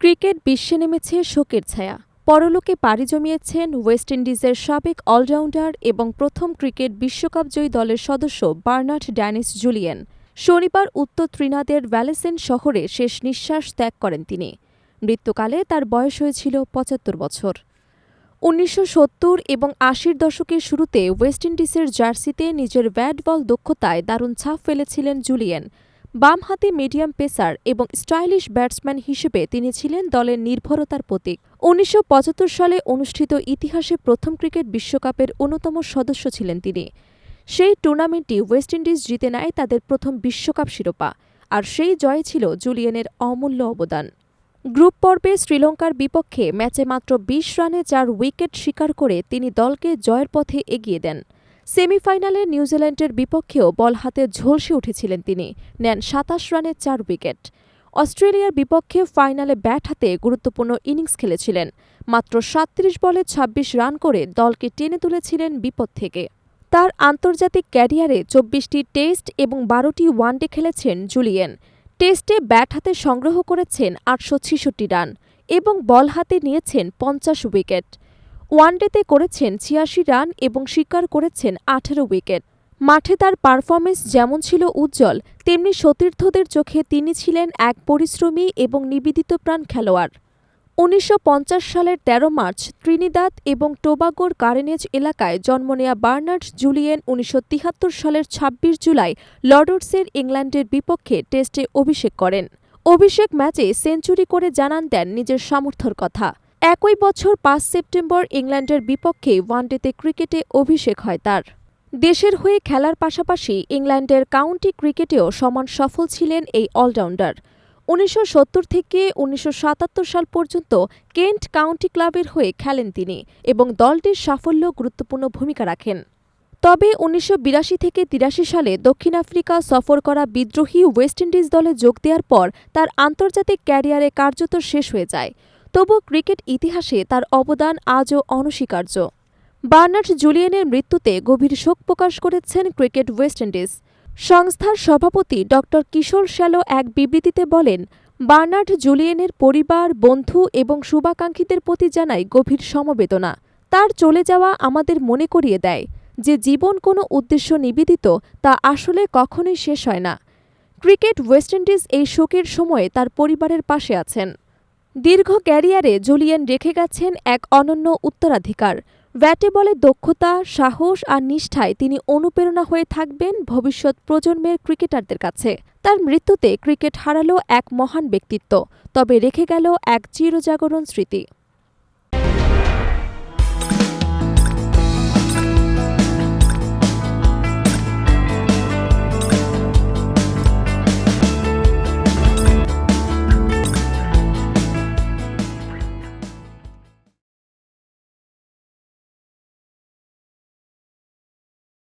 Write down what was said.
Cricket বিশ্বে নেমেছে শোকের ছায়া। পরলোকে পাড়ি জমিয়েছেন ওয়েস্ট ইন্ডিজের সাবেক অলরাউন্ডার এবং প্রথম ক্রিকেট বিশ্বকাপ জয়ী দলের সদস্য বার্নার্ড ড্যানিস জুলিয়েন। শনিবার উত্তর ত্রিনাদের ভ্যালেসেন শহরে শেষ নিঃশ্বাস ত্যাগ করেন তিনি। মৃত্যুকালে তার বয়স হয়েছিল পঁচাত্তর বছর। উনিশশো সত্তর এবং আশির দশকের শুরুতে ওয়েস্ট ইন্ডিজের জার্সিতে নিজের ব্যাট বল দক্ষতায় দারুণ ছাপ ফেলেছিলেন জুলিয়েন। বামহাতি মিডিয়াম পেসার এবং স্টাইলিশ ব্যাটসম্যান হিসেবে তিনি ছিলেন দলের নির্ভরতার প্রতীক। উনিশশো পঁচাত্তর সালে অনুষ্ঠিত ইতিহাসে প্রথম ক্রিকেট বিশ্বকাপের অন্যতম সদস্য ছিলেন তিনি। সেই টুর্নামেন্টটি ওয়েস্ট ইন্ডিজ জিতে নেয় তাদের প্রথম বিশ্বকাপ শিরোপা, আর সেই জয় ছিল জুলিয়েনের অমূল্য অবদান। গ্রুপ পর্বে শ্রীলঙ্কার বিপক্ষে ম্যাচে মাত্র বিশ রানে চার উইকেট শিকার করে তিনি দলকে জয়ের পথে এগিয়ে দেন। সেমিফাইনালে নিউজিল্যান্ডের বিপক্ষেও বল হাতে ঝলসে উঠেছিলেন তিনি। নেন সাতাশ রানে চার উইকেট। অস্ট্রেলিয়ার বিপক্ষে ফাইনালে ব্যাট হাতে গুরুত্বপূর্ণ ইনিংস খেলেছিলেন। মাত্র সাতত্রিশ বলে ২৬ রান করে দলকে টেনে তুলেছিলেন বিপদ থেকে। তার আন্তর্জাতিক ক্যারিয়ারে চব্বিশটি টেস্ট এবং বারোটি ওয়ানডে খেলেছেন জুলিয়েন। টেস্টে ব্যাট হাতে সংগ্রহ করেছেন আটশো রান এবং বল হাতে নিয়েছেন পঞ্চাশ উইকেট। ওয়ানডেতে করেছেন ছিয়াশি রান এবং শিকার করেছেন আঠেরো উইকেট। মাঠে তার পারফরমেন্স যেমন ছিল উজ্জ্বল, তেমনি সতীর্থদের চোখে তিনি ছিলেন এক পরিশ্রমী এবং নিবেদিতপ্রাণ খেলোয়াড়। উনিশশো পঞ্চাশ সালের ১৩ মার্চ ত্রিনিদাদ এবং টোবাগোর কারেনেজ এলাকায় জন্ম নেয়া বার্নার্ড জুলিয়েন উনিশশো সালের ২৬ জুলাই লর্ডসের ইংল্যান্ডের বিপক্ষে টেস্টে অভিষেক করেন। অভিষেক ম্যাচে সেঞ্চুরি করে জানান দেন নিজের সামর্থ্যর কথা। একই বছর পাঁচ সেপ্টেম্বর ইংল্যান্ডের বিপক্ষে ওয়ানডেতে ক্রিকেটে অভিষেক হয় তার। দেশের হয়ে খেলার পাশাপাশি ইংল্যান্ডের কাউন্টি ক্রিকেটেও সমান সফল ছিলেন এই অলরাউন্ডার। উনিশশো সত্তর থেকে উনিশশো সাতাত্তর সাল পর্যন্ত কেন্ট কাউন্টি ক্লাবের হয়ে খেলেন তিনি এবং দলটির সাফল্য গুরুত্বপূর্ণ ভূমিকা রাখেন। তবে উনিশশো বিরাশি থেকে তিরাশি সালে দক্ষিণ আফ্রিকা সফর করা বিদ্রোহী ওয়েস্ট ইন্ডিজ দলে যোগ দেওয়ার পর তার আন্তর্জাতিক ক্যারিয়ারে কার্যত শেষ হয়ে যায়। তবু ক্রিকেট ইতিহাসে তার অবদান আজও অনস্বীকার্য। বার্নার্ড জুলিয়েনের মৃত্যুতে গভীর শোক প্রকাশ করেছেন ক্রিকেট ওয়েস্ট ইন্ডিজ। সংস্থার সভাপতি ড. কিশোর শ্যালো এক বিবৃতিতে বলেন, বার্নার্ড জুলিয়েনের পরিবার, বন্ধু এবং শুভাকাঙ্ক্ষীদের প্রতি জানাই গভীর সমবেদনা। তার চলে যাওয়া আমাদের মনে করিয়ে দেয় যে জীবন কোনো উদ্দেশ্য নিবেদিত তা আসলে কখনোই শেষ হয় না। ক্রিকেট ওয়েস্ট ইন্ডিজ এই শোকের সময়ে তার পরিবারের পাশে আছেন। দীর্ঘ ক্যারিয়ারে জুলিয়েন রেখে গেছেন এক অনন্য উত্তরাধিকার। ব্যাটে বলে দক্ষতা, সাহস আর নিষ্ঠায় তিনি অনুপ্রেরণা হয়ে থাকবেন ভবিষ্যৎ প্রজন্মের ক্রিকেটারদের কাছে। তার মৃত্যুতে ক্রিকেট হারালো এক মহান ব্যক্তিত্ব, তবে রেখে গেল এক চিরজাগরণ স্মৃতি।